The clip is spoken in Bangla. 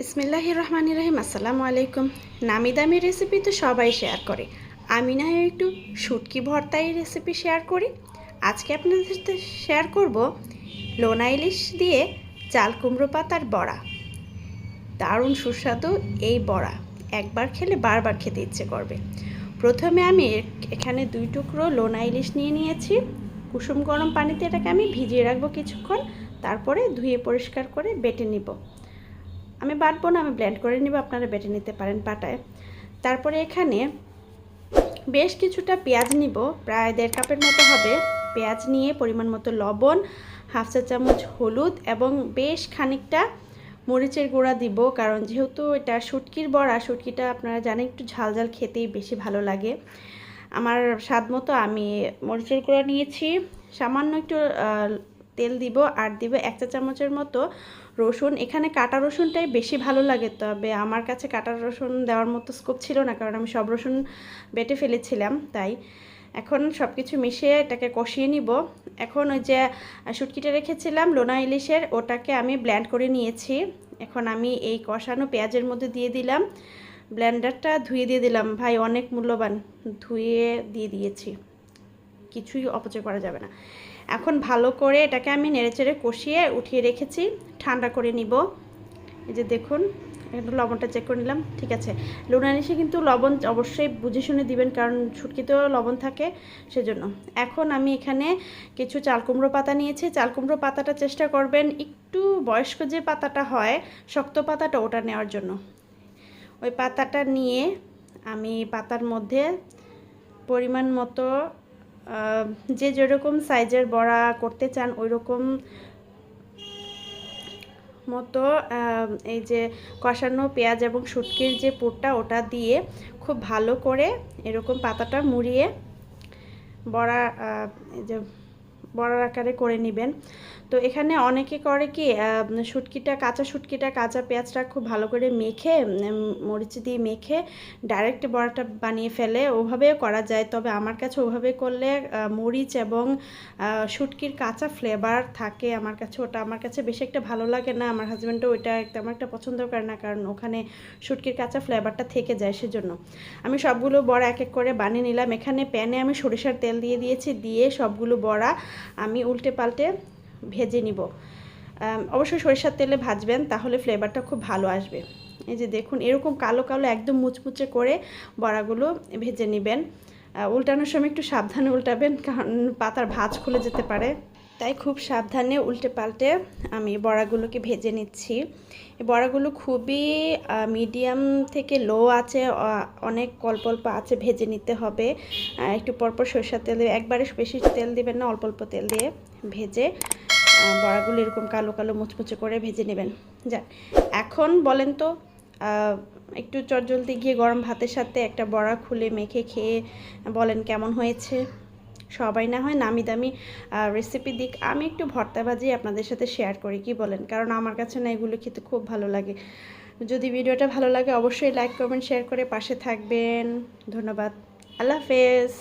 বিসমিল্লাহ রহমান রহিম আসসালামু আলাইকুম নামি দামি রেসিপি তো সবাই শেয়ার করে। আমি না একটু শুটকি ভর্তাই রেসিপি শেয়ার করি। আজকে আপনাদের সাথে শেয়ার করব লোনা ইলিশ দিয়ে চাল কুমড়ো পাতার বড়া। দারুণ সুস্বাদু এই বড়া। একবার খেলে বারবার খেতে ইচ্ছে করবে। প্রথমে আমি এখানে দুই টুকরো লোনা ইলিশ নিয়ে নিয়েছি। কুসুম গরম পানিতে এটাকে আমি ভিজিয়ে রাখব কিছুক্ষণ। তারপরে ধুয়ে পরিষ্কার করে বেটে নিব। আমি বাটবো না, আমি ব্লেন্ড করে নিব, আপনারা বেটে নিতে পারেন পাটায়। তারপরে এখানে বেশ কিছুটা পেঁয়াজ নিব, প্রায় দেড় কাপের মতো হবে। পেঁয়াজ নিয়ে পরিমাণ মতো লবণ, হাফ চা চামচ হলুদ এবং বেশ খানিকটা মরিচের গুঁড়া দিব, কারণ যেহেতু এটা শুটকির বড়া, শুটকিটা আপনারা জানেন একটু ঝাল ঝাল খেতেই বেশি ভালো লাগে। আমার স্বাদ মতো আমি মরিচের গুঁড়া নিয়েছি। সামান্য একটু তেল দিব, আর দিব এক চা চামচের মতো রসুন। এখানে কাটা রসুনটাই বেশি ভালো লাগে, তবে আমার কাছে কাটা রসুন দেওয়ার মতো স্কোপ ছিল না, কারণ আমি সব রসুন বেটে ফেলেছিলাম, তাই। এখন সব কিছু মিশিয়ে এটাকে কষিয়ে নিব। এখন ওই যে শুটকিটা রেখেছিলাম, লোনা ইলিশের, ওটাকে আমি ব্ল্যান্ড করে নিয়েছি। এখন আমি এই কষানো পেঁয়াজের মধ্যে দিয়ে দিলাম। ব্ল্যান্ডারটা ধুয়ে দিয়ে দিলাম। ভাই, অনেক মূল্যবান। ধুয়ে দিয়ে দিয়েছি। কিছুই অপচয় করা যাবে না। এখন ভালো করে এটাকে আমি নেড়েচেড়ে কষিয়ে উঠিয়ে রেখেছি, ঠান্ডা করে নিব। এই যে দেখুন, একটু লবণটা চেক করে নিলাম, ঠিক আছে। লুনা এসে কিন্তু লবণ অবশ্যই বুঝে শুনে দিবেন, কারণ ছুটকিতেও লবণ থাকে সেজন্য। এখন আমি এখানে কিছু চালকুমড়ো পাতা নিয়েছি। চালকুমড়ো পাতাটা চেষ্টা করবেন একটু বয়স্ক যে পাতাটা হয়, শক্ত পাতাটা ওটা নেওয়ার জন্য। ওই পাতাটা নিয়ে আমি পাতার মধ্যে পরিমাণ মতো যে যেরকম সাইজের বড়া করতে চান ওই রকম মতো এই যে কষানো পেঁয়াজ এবং শুটকির যে পুরটা, ওটা দিয়ে খুব ভালো করে এরকম পাতাটা মুড়িয়ে বড়া এই যে বড়ার আকারে করে নেবেন। তো এখানে অনেকে করে কি শুটকিটা, কাঁচা শুটকিটা, কাঁচা পেঁয়াজটা খুব ভালো করে মেখে মরিচ দিয়ে মেখে ডাইরেক্ট বড়াটা বানিয়ে ফেলে। ওভাবেও করা যায়, তবে আমার কাছে ওভাবে করলে মরিচ এবং শুটকির কাঁচা ফ্লেভার থাকে আমার কাছে। ওটা আমার কাছে বেশি একটা ভালো লাগে না। আমার হাজব্যান্ডও ওইটা তেমন একটা পছন্দ করে না, কারণ ওখানে শুটকির কাঁচা ফ্লেভারটা থেকে যায় সেজন্য। আমি সবগুলো বড়া এক এক করে বানিয়ে নিলাম। এখানে প্যানে আমি সরিষার তেল দিয়ে দিয়েছি, দিয়ে সবগুলো বড়া আমি উল্টে পাল্টে ভেজে নিব। অবশ্যই সরিষার তেলে ভাজবেন, তাহলে ফ্লেভারটা খুব ভালো আসবে। এই যে দেখুন, এরকম কালো কালো একদম মুচমুচে করে বড়াগুলো ভেজে নেবেন। উল্টানোর সময় একটু সাবধানে উল্টাবেন, কারণ পাতার ভাজ খুলে যেতে পারে। তাই খুব সাবধানে উল্টে পাল্টে আমি বড়াগুলোকে ভেজে নিচ্ছি। বড়াগুলো খুবই মিডিয়াম থেকে লো আছে অনেক অল্প অল্প আছে, ভেজে নিতে হবে। একটু পরপর সরষার তেল দিয়ে একবারে বেশি তেল দিবেন না, অল্প অল্প তেল দিয়ে ভেজে বড়াগুলো এরকম কালো কালো মুচমুচে করে ভেজে নেবেন। যাক, এখন বলেন তো একটু চটজলদি গিয়ে গরম ভাতের সাথে একটা বড়া খুলে মেখে খেয়ে বলেন কেমন হয়েছে? সবাই না হয় নামি দামি রেসিপি দিক। আমি একটু ভর্তা ভাজি আপনাদের সাথে শেয়ার করি, কি বলেন? কারণ আমার কাছে না এগুলো খেতে খুব ভালো লাগে। যদি ভিডিওটা ভালো লাগে অবশ্যই লাইক কমেন্ট শেয়ার করে পাশে থাকবেন। ধন্যবাদ। আল্লাহ হাফেজ।